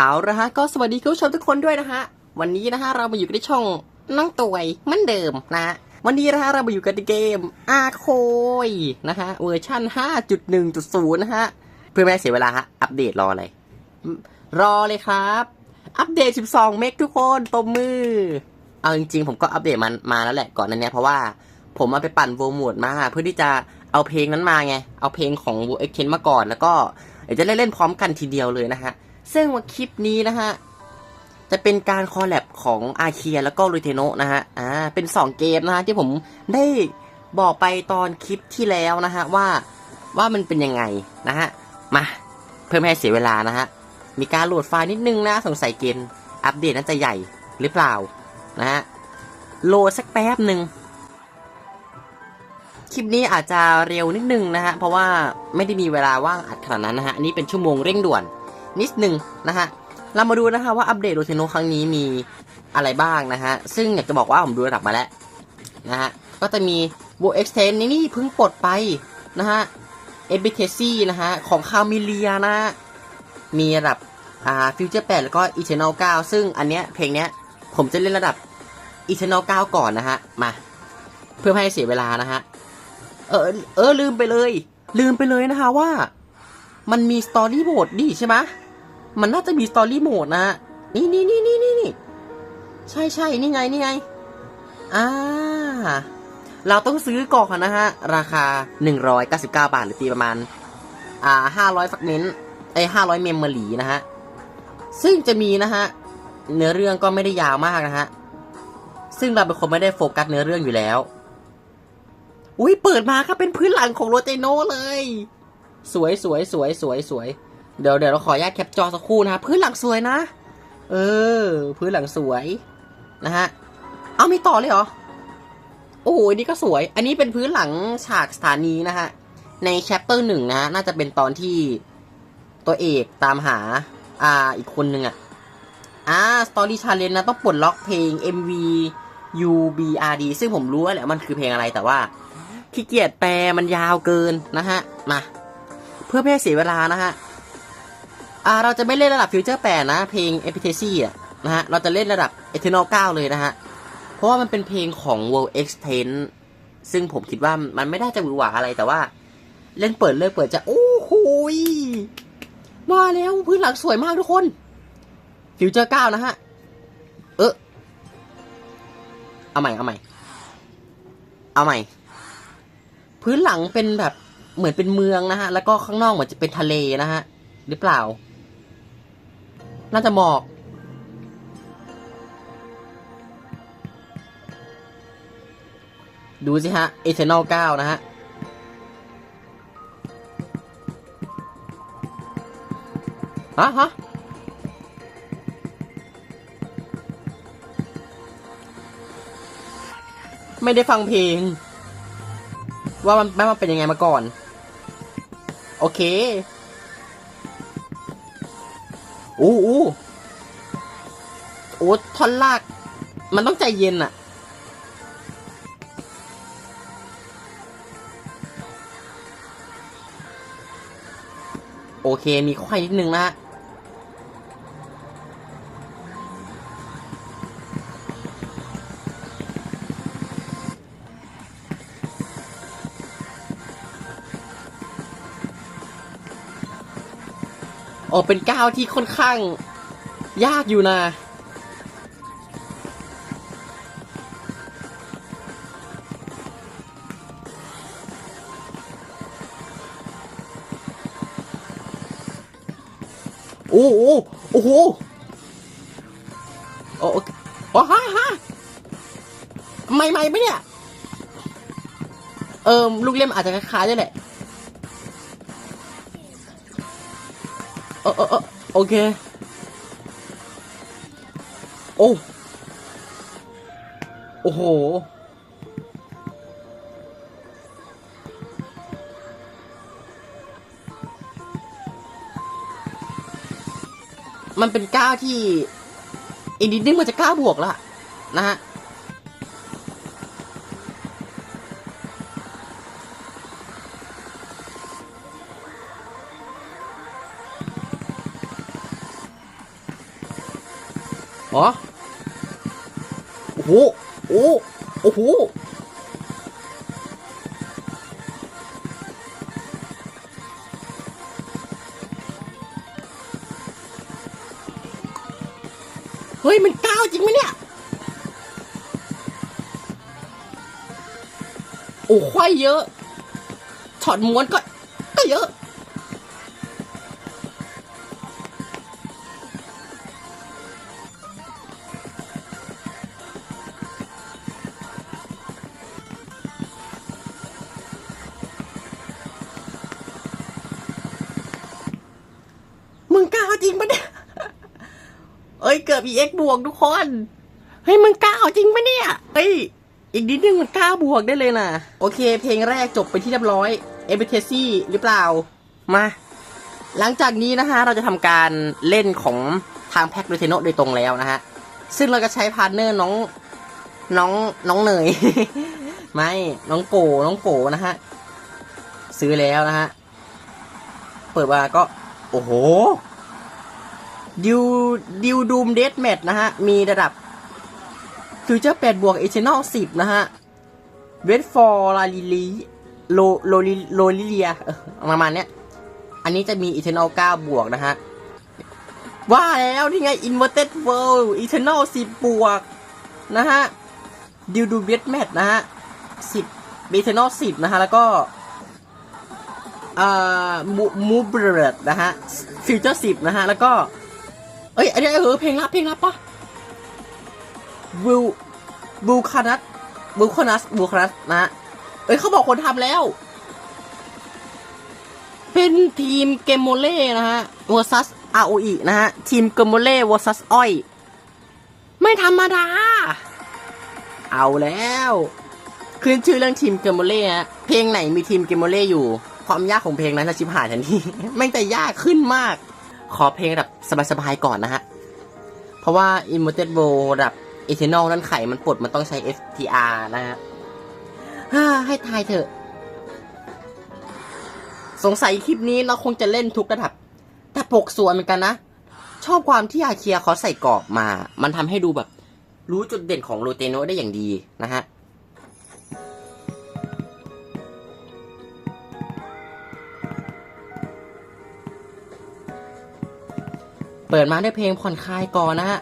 เอาละฮะก็สวัสดีคุณผู้ชมทุกคนด้วยนะฮะวันนี้นะฮะเรามาอยู่กันในช่องน้องตวยเหมือนเดิมนะวันนี้นะฮะเรามาอยู่กันในเกมอาโคยนะฮะเวอร์ชัน5.1.0 นะฮะเพื่อไม่ให้เสียเวลาฮะอัปเดตรออะไรรอเลยครับ อัปเดต 12 เมกทุกคนตบมือ เอาจริงๆ ผมก็อัปเดตมันมาแล้วแหละก่อนนั้นเนี่ยเพราะว่าผมเอาไปปั่นโวมูดมาเพื่อที่จะเอาเพลงนั้นมาไง เอาเพลงของเอ็กเคนมาก่อนแล้วก็เดี๋ยวจะเล่นเล่นพร้อมกันทีเดียวเลยนะฮะ ซึ่งว่าคลิปนี้นะฮะ จะเป็นการคอลแลบของอาเคียแล้วก็รูเทโนนะฮะ อ่า เป็น 2 เกมนะฮะ ที่ผมได้บอกไปตอนคลิปที่แล้วนะฮะ ว่าว่ามันเป็นยังไงนะฮะ มา เพื่อไม่ให้เสียเวลานะฮะ มีการโหลดไฟล์นิดนึงนะ สงสัยเกม อัปเดตน่าจะใหญ่หรือเปล่านะฮะ โหลดสักแป๊บหนึ่งคลิปนี้อาจจะเร็วนิดนึงนะฮะ เพราะว่าไม่ได้มีเวลาว่างอัดขนาดนั้นนะฮะ อันนี้เป็นชั่วโมงเร่งด่วน นิดหนึ่งนะฮะเรามาดูนะฮะว่าอัปเดตโรเทโนครั้งนี้มีอะไรบ้างนะฮะ ซึ่งอยากจะบอกว่าผมดูระดับมาแล้วนะฮะ ก็จะมี w o Extend นี่นี่เพิ่งปลดไปนะฮะ e b i t e c y นะฮะ ของคาเมเลียนะ มีระดับอ่าฟิวเจอร์8แล้วก็ Eternal 9ซึ่งอันเนี้ยเพลงเนี้ยผมจะเล่นระดับ Eternal 9ก่อนนะฮะ มา เพื่อให้เสียเวลานะฮะ เออเออลืมไปเลย ลืมไปเลยนะคะว่า มันมีสตอรี่โหมดดิใช่ไหม มันน่าจะมีสตอรี่โหมดนะนี่นี่นี่นี่นี่นี่ใช่ใช่นี่ไงนี่ไงอ่าเราต้องซื้อก่อนนะฮะ ราคา 199 บาทหรือตีประมาณ อ่า 500 ฟักเมนไอ้500 เมมโมรีนะฮะ ซึ่งจะมีนะฮะ เนื้อเรื่องก็ไม่ได้ยาวมากนะฮะ ซึ่งเราเป็นคนไม่ได้โฟกัสเนื้อเรื่องอยู่แล้ว อุ้ยเปิดมาครับเป็นพื้นหลังของโรเตโนเลย สวยสวยสวยสวยสวย เดี๋ยวเดี๋ยวเราขออนุญาตแคปจอสักครู่นะฮะพื้นหลังสวยนะ เออ พื้นหลังสวยนะฮะ เอามีต่อเลยเหรอ โอ้โหนี่ก็สวย อันนี้เป็นพื้นหลังฉากสถานีนะฮะ ในแชปเตอร์หนึ่งนะฮะ น่าจะเป็นตอนที่ตัวเอกตามหา อ่า อีกคนหนึ่งอะอ่าสตอรี่ชาเลนนะ ต้องปลดล็อกเพลง MV UBRD ซึ่งผมรู้แหละมันคือเพลงอะไรแต่ว่าขี้เกียจแปลมันยาวเกินนะฮะ มา เพื่อไม่ให้เสียเวลานะฮะ อ่าเราจะไม่เล่นระดับฟิวเจอร์แปดนะ เพลง e p i t a c y อะนะฮะ เราจะเล่นระดับ Eternal 9 เลยนะฮะ เพราะว่ามันเป็นเพลงของ World Extend ซึ่งผมคิดว่ามันไม่ได้จะหวือหวาอะไรแต่ว่า เล่นเปิดเลิกเปิดจะ โอ้โหมาแล้วพื้นหลังสวยมากทุกคนฟิวเจอร์9นะฮะ เออเอาใหม่ เอาใหม่ เอาใหม่ พื้นหลังเป็นแบบเหมือนเป็นเมืองนะฮะ แล้วก็ข้างนอกเหมือนจะเป็นทะเลนะฮะ หรือเปล่า น่าจะหมอก ดูสิฮะ e t e r n a l 9นะฮะ ฮะฮะไม่ได้ฟังเพลง ว่ามันไม่มันเป็นยังไงมาก่อน โอเค อู้อู้โอ้ท่อนลาก มันต้องใจเย็นอะโอเค มีควายนิดนึงนะ ออกเป็นก้าวที่ค่อนข้าง ยากอยู่นะ โอ้โหโอ้โหโอ้โหโอ้ฮะฮะไม่ไม่ไหมเนี่ย เออลูกเล่มอาจจะคล้ายๆด้วยแหละ ออเออโอเค โอ้โอ้โห มันเป็นก้าวที่อีกนิดนึงมันจะก้าวบวกแล้วนะฮะ อ๋อโอ้โหโอ้โอ้โหเฮ้ย มันก้าวจริงไหมเนี่ย โอ้ควายเยอะ ช็อตม้วนก็ EX บวกทุกคน เฮ้ยมึงกล้าจริงปะเนี่ย เฮ้ย อีกนิดนึงมันกล้าบวกได้เลยนะโอเค เพลงแรกจบไปที่เรียบร้อยเอเบเทซี่หรือเปล่า มา หลังจากนี้นะฮะ เราจะทำการเล่นของทางแพ็กโดเทโนโดยตรงแล้วนะฮะ ซึ่งเราจะใช้พาร์ทเนอร์น้อง น้อง น้องเนย ไม่ น้องโก น้องโกนะฮะ ซื้อแล้วนะฮะ เปิดมาก็ โอ้โห ดิวดิวดูมเดดแมทนะฮะ มีระดับฟิวเจอร์8บวกเอเชนอล10นะฮะเวดฟอร์ลาลิลีโลโลลิโลลิเลียประมาณเนี้ย อันนี้จะมีอีเทนอล9บวกนะฮะ ว่าแล้วนี่ไง Inverted World Eternal 10บวก นะฮะดิวดูเบสแมทนะฮะ10 Eternal 10นะฮะ แล้วก็อ่ามูมูเบิร์ดนะฮะฟิวเจอร์10นะฮะ แล้วก็ เอ้ยอันนี้เออเพลงลับเพลงลับปะบูบูคานัสบูคานัสบูคานัสนะเอ้ยเขาบอกคนทำแล้ว เป็นทีมเกมโมเล่นะฮะ vs ROE นะฮะ ทีมเกมโมเล่ vs อ้อย ไม่ธรรมดา เอาแล้วขึ้นชื่อเรื่องทีมเกมโมเล่ฮะเพลงไหนมีทีมเกมโมเล่อยู่ ความยากของเพลงนั้นจะชิบหายทันทีแม่งแต่ยากขึ้นมาก ขอเพลงแบบสบายๆก่อนนะฮะ เพราะว่า Immortal World ระดับ Eternal นั้นไขมันปลดมันต้องใช้ FTR นะฮะฮ่าให้ทายเถอะ สงสัยคลิปนี้เราคงจะเล่นทุกระดับ แต่ปกส่วยเหมือนกันนะ ชอบความที่อาเคียเขาใส่กรอบมา มันทำให้ดูแบบ รู้จุดเด่นของโรเตโนได้อย่างดีนะฮะ เปิดมาด้วยเพลงผ่อนคลายก่อนนะฮะ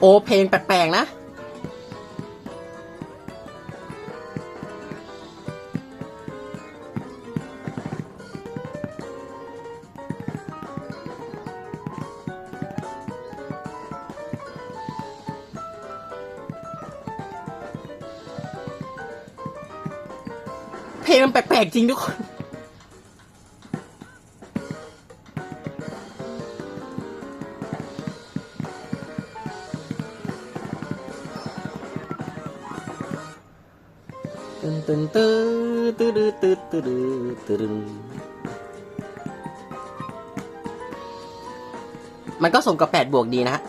โอ้เพลงแปลกๆนะ ลงมันแปลกๆจริงทุกคน ตึนตึนตึนตึนตึนตึนตึนมันก็สมกับแปดบวกดีนะฮะ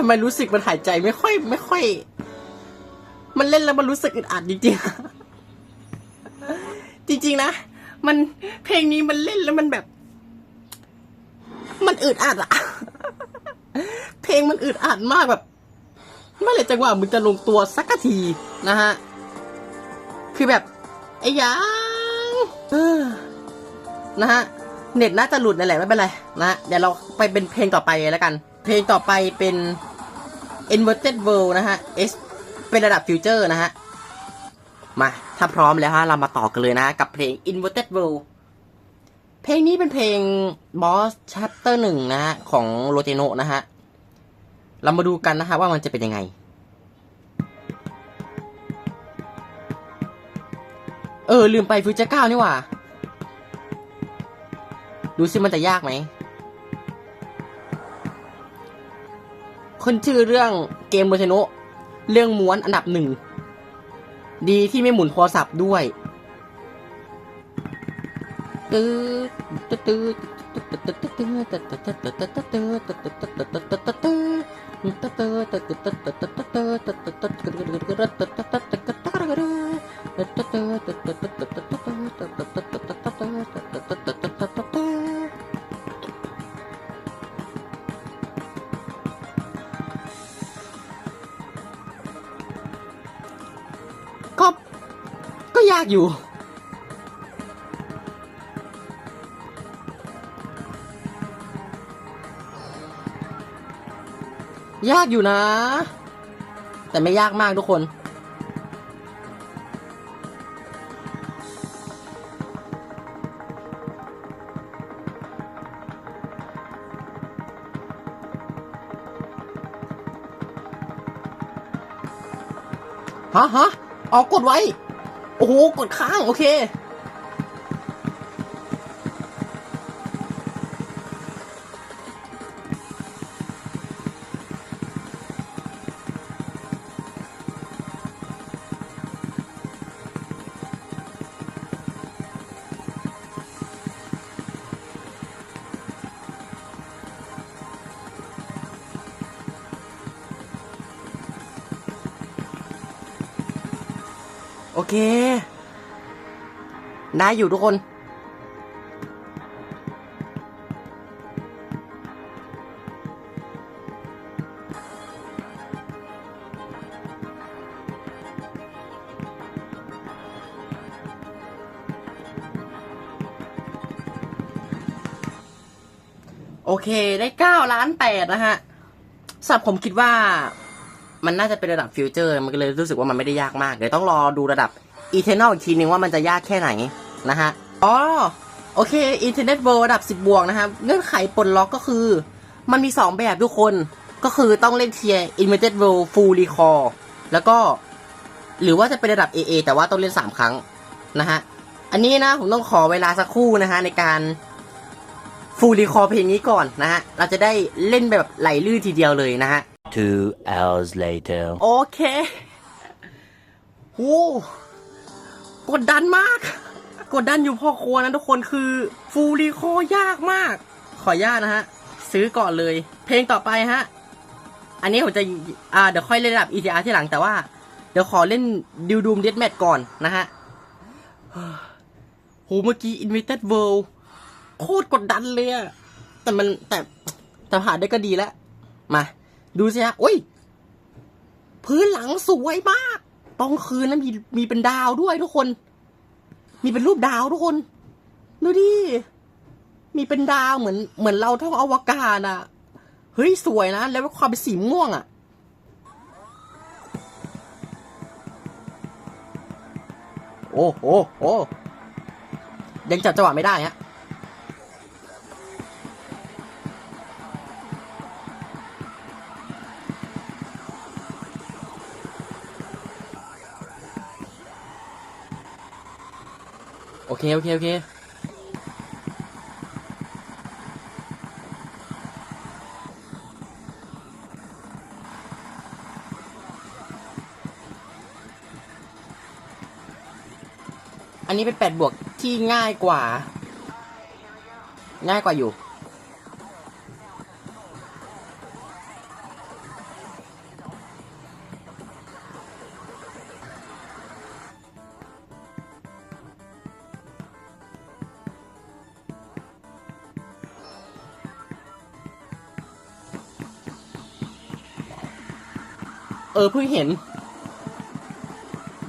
ทำไมรู้สึกมันหายใจไม่ค่อย ไม่ค่อย มันเล่นแล้วมันรู้สึกอึดอัดจริงๆ จริง ๆ นะ มันเพลงนี้มันเล่นแล้วมันแบบ มันอึดอัดอะเพลงมันอึดอัดมากแบบเมื่อไหร่จังหวะมึงจะลงตัวสักทีนะฮะ คือแบบ ไอ้ยังนะฮะ เน็ตน่าจะหลุดนั่นแหละไม่เป็นไรนะฮะเดี๋ยวเราไปเป็นเพลงต่อไปแล้วกัน เพลงต่อไปเป็น Inverted World นะฮะ S เป็นระดับฟิวเจอร์นะฮะ มา ถ้าพร้อมแล้วฮะ เรามาต่อกันเลยนะกับเพลง Inverted World เพลงนี้เป็นเพลง Boss Chapter หนึ่งนะฮะ ของโรเ e โนนะฮะ เรามาดูกันนะฮะว่ามันจะเป็นยังไงเออ ลืมไปฟิวเจอร์เก้านี่หว่า ดูซิมันจะยากไหม คนชื่อเรื่องเกมโรเทโนเรื่องม้วนอันดับหนึ่ง ดีที่ไม่หมุนโทรศัพท์ด้วยตื้อตื้อตื้อากอยู่ ยากอยู่นะ แต่ไม่ยากมากทุกคนฮะฮะออกกดไว้ โอ้โห กดค้าง โอเค ได้อยู่ทุกคนโอเคได้เก้าล้านแปดนะฮะสับผมคิดว่ามันน่าจะเป็นระดับฟิวเจอร์ มันก็เลยรู้สึกว่ามันไม่ได้ยากมาก เดี๋ยวต้องรอดูระดับอีเทนอลอีกทีนึงว่ามันจะยากแค่ไหน นะฮะ อ๋อ โอเค Internet World ระดับ 10 บวกนะครับ เงื่อนไขปลดล็อกก็คือ มันมี 2 แบบทุกคน ก็คือต้องเล่นเทียร์ Inverted World Full Recall แล้วก็ หรือว่าจะเป็นระดับ AA แต่ว่าต้องเล่น 3 ครั้งนะฮะ อันนี้นะผมต้องขอเวลาสักครู่นะฮะในการ Full Recall เพลงนี้ก่อนนะฮะ เราจะได้เล่นแบบไหลลื่นทีเดียวเลยนะฮะ Two hours later. โอเคโหกดดันมาก กดดันอยู่พอควรนะทุกคนคือฟูรีโคยากมาก ขออนุญาตนะฮะ ซื้อก่อนเลย เพลงต่อไปฮะ อันนี้ผมจะอ่าเดี๋ยวค่อยเล่นระดับ ETR ที่หลังแต่ว่า เดี๋ยวขอเล่นดิวดูมเดดแมทก่อนนะฮะโหเมื่อกี้ Invited World โคตรกดดันเลยอะแต่มันแต่แต่ผ่านได้ก็ดีแล้ว มา ดูสิฮะโอ้ย พื้นหลังสวยมากตรงคืนนั้นมีมีเป็นดาวด้วยทุกคน มีเป็นรูปดาวทุกคน ดูดิ มีเป็นดาวเหมือน เหมือนเราท่องอวกาศอะเฮ้ย สวยนะ แล้วความเป็นสีม่วงอะโอ้โอ้โอ้ยังจับจังหวะไม่ได้ฮะ โอเค โอเค โอเคอันนี้เป็นแปดบวกที่ง่ายกว่า ง่ายกว่าอยู่ เอเพิ่งเห็น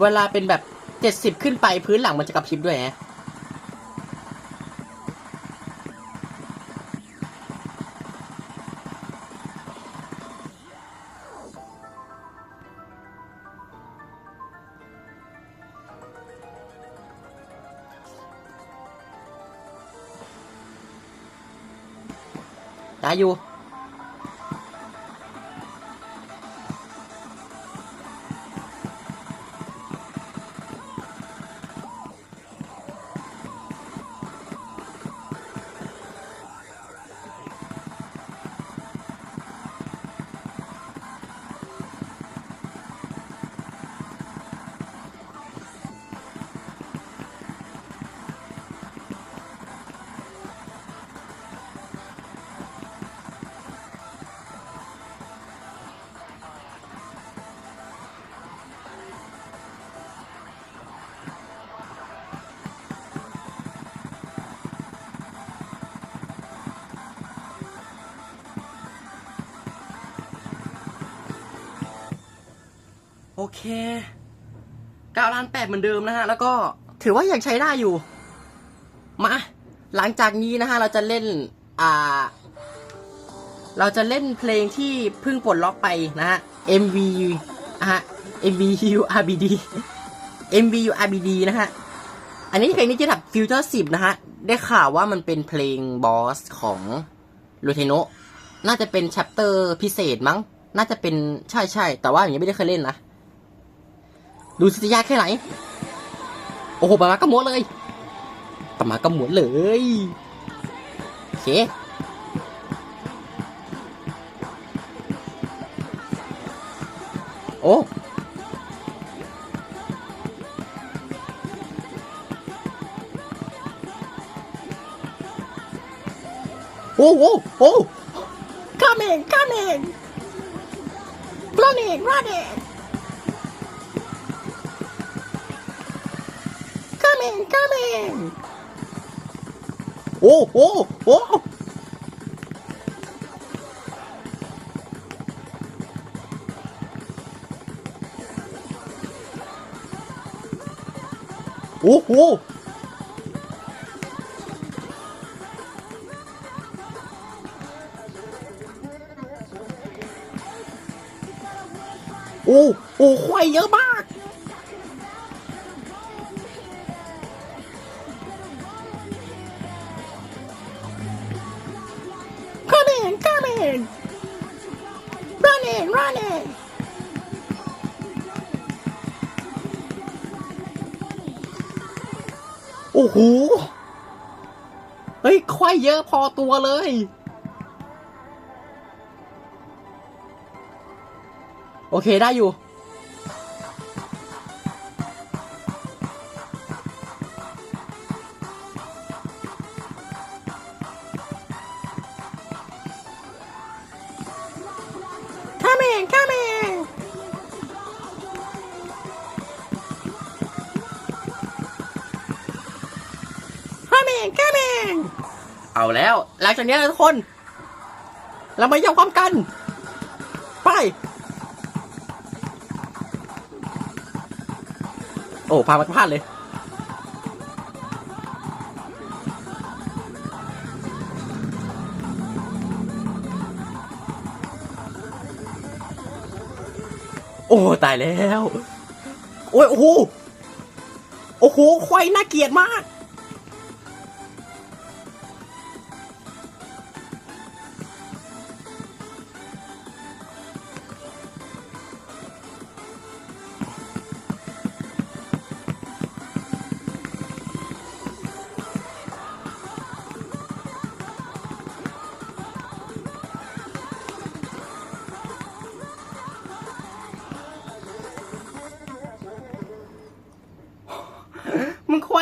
เวลาเป็นแบบเจ็ดสิบขึ้นไปพื้นหลังมันจะกระพริบด้วยฮะได้อยู่ โอเค9ล้าน8เหมือนเดิมนะฮะ แล้วก็ถือว่ายังใช้ได้อยู่ มา หลังจากนี้นะฮะ เราจะเล่น อ่า เราจะเล่นเพลงที่เพิ่งปลดล็อกไปนะฮะ MV อะฮะ MVU RBD MVU RBD นะฮะ อันนี้เพลงนี้จะดับฟิวเจอร์10นะฮะ ได้ข่าวว่ามันเป็นเพลงบอสของลูเทโนน่าจะเป็นแชปเตอร์พิเศษมั้ง น่าจะเป็นใช่ใช่ แต่ว่าอย่างนี้ไม่ได้เคยเล่นนะ ดูสิจะยากแค่ไหน โอ้โหปามาก็ม้วนเลยปามาก็ม้วนเลยโอเคโอ้โอ้โหโอ้ coming coming running running coming coming โอ้โอ้โอ้โอ้โอะพอตัวเลย โอเคได้อยู่ เอาแล้ว หลังจากนี้ทุกคน เรามายอมความกัน ไป โอ้พามาพลาดเลยโอ้ ตายแล้ว โอ้ยโอ้โห โอ้โห ควายน่าเกลียดมาก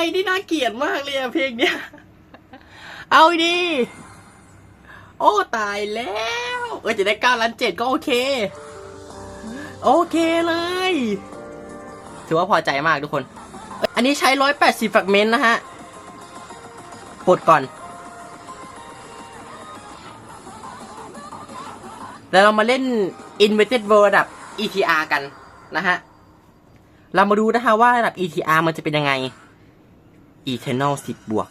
ยที่น่าเกลียดมากเลยอะเพลงเนี้ย เอาดี โอ้ตายแล้ว เออจะได้เก้าล้านเจ็ดก็โอเค โอเคเลย ถือว่าพอใจมากทุกคน อันนี้ใช้ร้อยแปดสิบแฟกเมนต์นะฮะปลดก่อน แล้วเรามาเล่น Inverted World ระดับ ETR กันนะฮะ เรามาดูนะฮะว่าระดับ ETR มันจะเป็นยังไง Eternal 10 บวก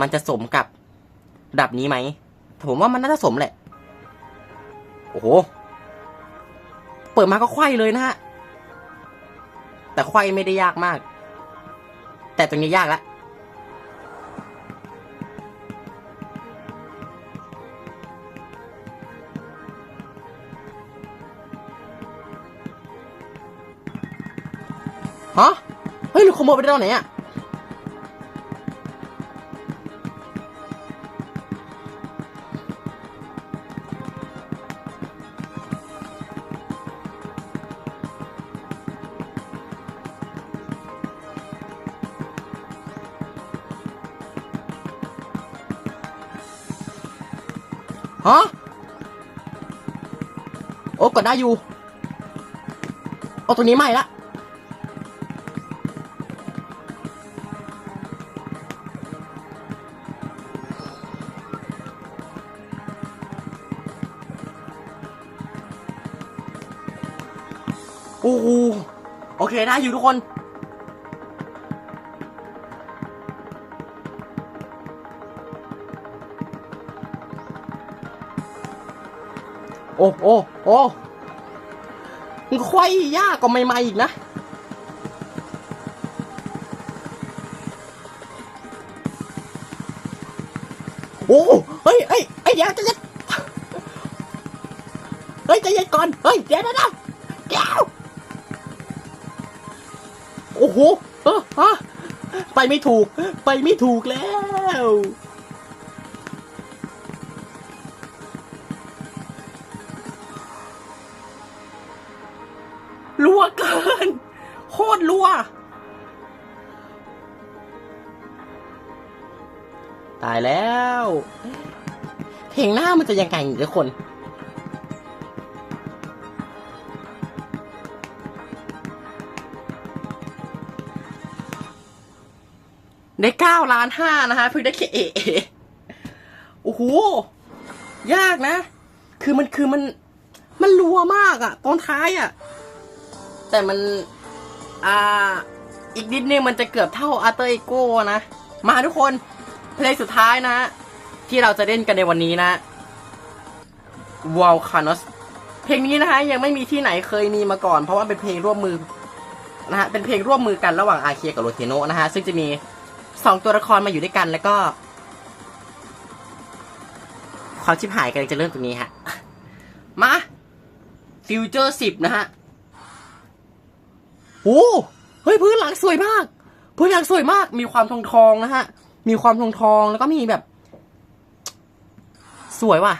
มันจะสมกับดับนี้ไหมผมว่ามันน่าจะสมแหละ โอ้โห เปิดมาก็ไขว้เลยนะฮะ แต่ไขว้ไม่ได้ยากมาก แต่ตรงนี้ยากละฮะ เฮ้ยลูกขโมยไปได้ตอนไหนอะ ฮะ โอ้กดได้อยู่ โอ้ตัวนี้ใหม่ละ โอ้โหโอเคได้อยู่ทุกคน อ้โอ้โอ้มันควายยากกว่าใหม่ๆอีกนะ โอ้เฮ้ยเฮ้ยเฮ้ยเดี๋ยวจะยัดเฮ้ยใจะยัดก่อน เฮ้ยเดี๋ยวเดี๋ยวเดี๋ยวเดี๋ยวโอ้โห เออฮะไปไม่ถูก ไปไม่ถูกแล้ว มันจะยังไงทุกคน ได้เก้าล้านห้านะฮะเพิ่งได้แค่เอเอโอ้โห ยากนะ คือมันคือมัน มันรัวมากอะตอนท้ายอะแต่มัน อ่า อีกนิดนึงมันจะเกือบเท่าอาร์เตอร์เอโก้นะ มาทุกคน เพลงสุดท้ายนะที่เราจะเล่นกันในวันนี้นะ w a l c a n o s เพลงนี้นะฮะยังไม่มีที่ไหนเคยมีมาก่อน เพราะว่าเป็นเพลงร่วมมือนะฮะเป็นเพลงร่วมมือกันระหว่างอาเคียกับโรเทโนนะฮะซึ่งจะมีสองตัวละครมาอยู่ด้วยกันแล้วก็ความชิบหายกันจะเริ่มตรงนี้ฮะ มาฟิวเจอร์สิบนะฮะโอ้เฮ้ยพื้นหลังสวยมาก พื้นหลังสวยมาก มีความทองทองนะฮะ มีความทองทองแล้วก็มีแบบ สวยว่ะ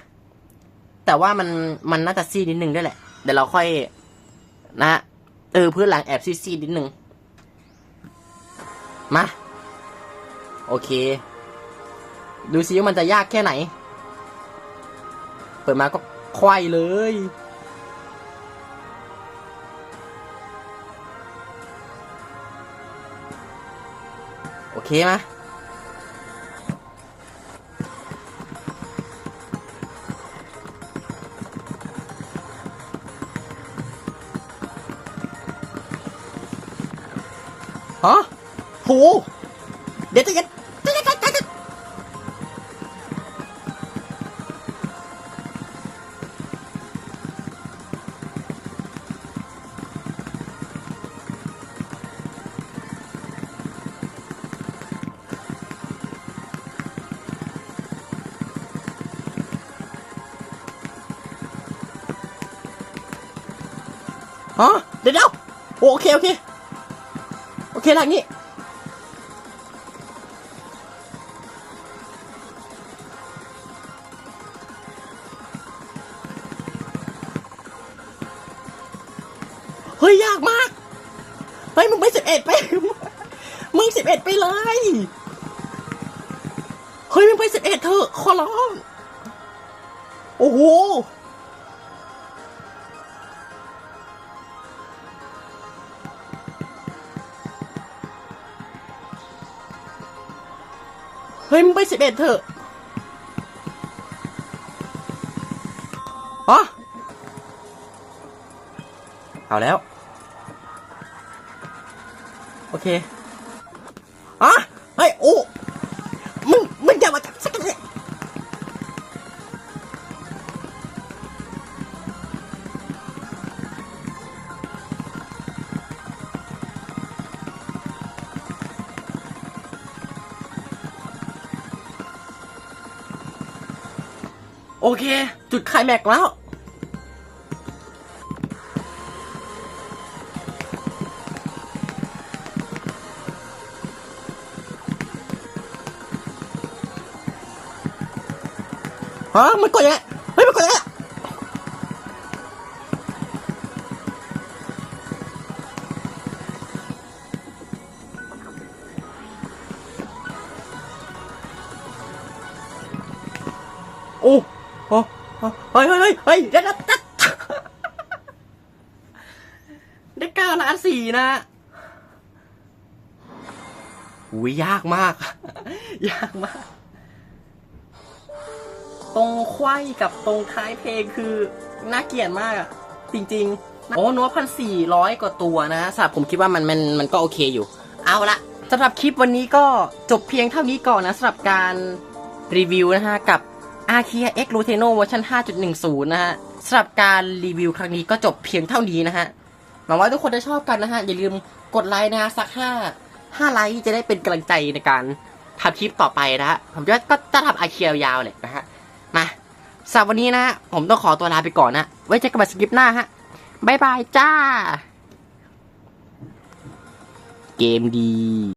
แต่ว่ามันมันน่าจะซีดนิดนึงด้วยแหละ เดี๋ยวเราค่อย นะเออพื้นหลังแอบซีดๆนิดนึง มา โอเค ดูซิว่ามันจะยากแค่ไหน เปิดมาก็ควายเลย โอเคไหม เดี๋ยวจะยัดฮะเดี๋ยวเดี๋ยวโอเค โอเค โอเคหลังนี้ เฮ้ยมึงไปสิบเอ็ดไป มึงสิบเอ็ดไปเลย เฮ้ยมึงไปสิบเอ็ดเถอะขอร้อง โอ้โห เฮ้ยมึงไปสิบเอ็ดเถอะอ๋อเอาแล้ว โอเคอะเฮ้ยโอ้มึง มึงอย่ามาจับสักเลยโอเค จุดคลแม็กแล้ว ฮะมันกดยังไงเฮ้ยมันกดยังไงโอ้โอ้เฮ้ยเฮ้ยเฮ้ยเฮ้ยเดี๋ยวได้เก้าล้านสี่นะอุ้ยยากมาก ยากมาก ตรงไขว้กับตรงท้ายเพลงคือน่าเกลียดมากอะจริงๆ โอ้นัวพันสี่ร้อยกว่าตัวนะสำหรับผมคิดว่ามันมันมันก็โอเคอยู่ เอาละสำหรับคลิปวันนี้ก็จบเพียงเท่านี้ก่อนนะสำหรับการรีวิวนะฮะ กับ a r c h e a X Ruteno เวอร์ชัน5.10 นะฮะสำหรับการรีวิวครั้งนี้ก็จบเพียงเท่านี้นะฮะหวังว่าทุกคนจะชอบกันนะฮะ อย่าลืมกดไลค์นะฮะสักห้าห้าไลค์จะได้เป็นกำลังใจในการทำคลิปต่อไปนะฮะ ผมจะก็จะทำอาเคียวยาวเลยนะฮะ สำหรับวันนี้นะฮะผมต้องขอตัวลาไปก่อนนะ ไว้เจอกันใหม่สคลิปหน้าฮะบายบายจ้า เกมดี